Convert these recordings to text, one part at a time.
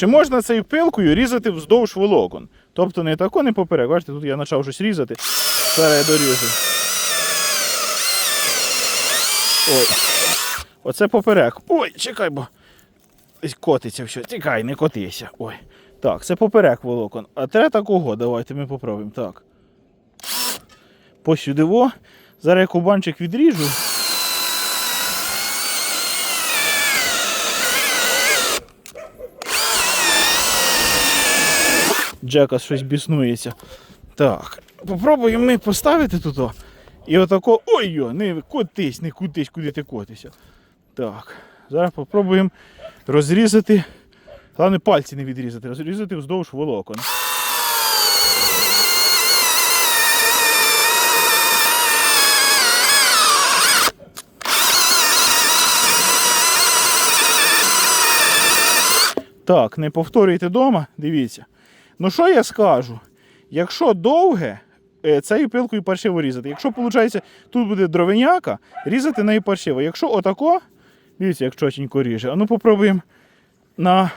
Чи можна цією пилкою різати вздовж волокон? Тобто не тако, не поперек. Бачите, тут я почав щось різати. Зараз я доріжу. Ой. Оце поперек. Ой, чекай, бо котиться все. Тікай, не котися. Ой. Так, це поперек волокон. А треба такого. Давайте ми попробуємо. Так. Посюдиво. Зараз я кубанчик відріжу. Джека щось біснується. Так. Попробуємо ми поставити тут. о. І отако. Ой-йо, не котись, не кутись, куди ти котишся. Так. Зараз попробуємо розрізати. Головне пальці не відрізати, розрізати вздовж волокон. Так, не повторюйте вдома, дивіться. Ну що я скажу? Якщо довге, е, цією пилкою паршиво різати. Якщо, виходить, тут буде дровеняка, різати нею паршиво. Якщо отако, дивіться, як чотенько ріже. А ну попробуємо на.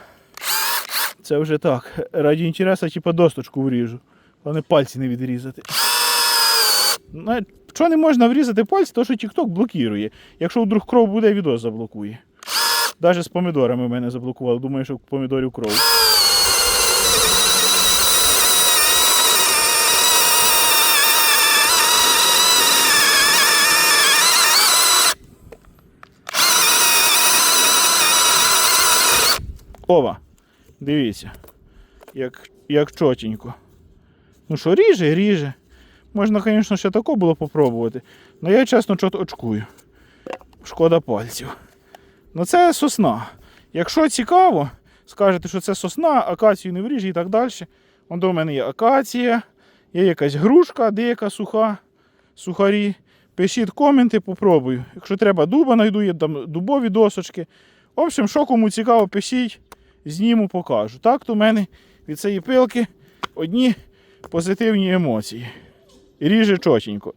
Це вже так. Раді інтересу, типа досточку вріжу. Головне пальці не відрізати. Ну, Що не можна врізати пальці, то що TikTok блокує. Якщо вдруг кров буде, відео заблокує. Навіть з помідорами мене заблокував. Думаю, що помідорів кров. Ова, дивіться, як, як чотенько. Ну що, ріже, ріже. Можна, звісно, ще тако було попробувати. Але я чесно чот очкую. Шкода пальців. Ну це сосна. Якщо цікаво, скажете, що це сосна, акацію не вріже і так далі. Вон до мене є акація, є якась грушка, деяка суха, сухарі. Пишіть коменти, попробую. Якщо треба дуба, знайду, є там дубові досочки. В общем, що кому цікаво, пишіть, зніму, покажу. Так, то в мене від цієї пилки одні позитивні емоції. Ріже чотенько.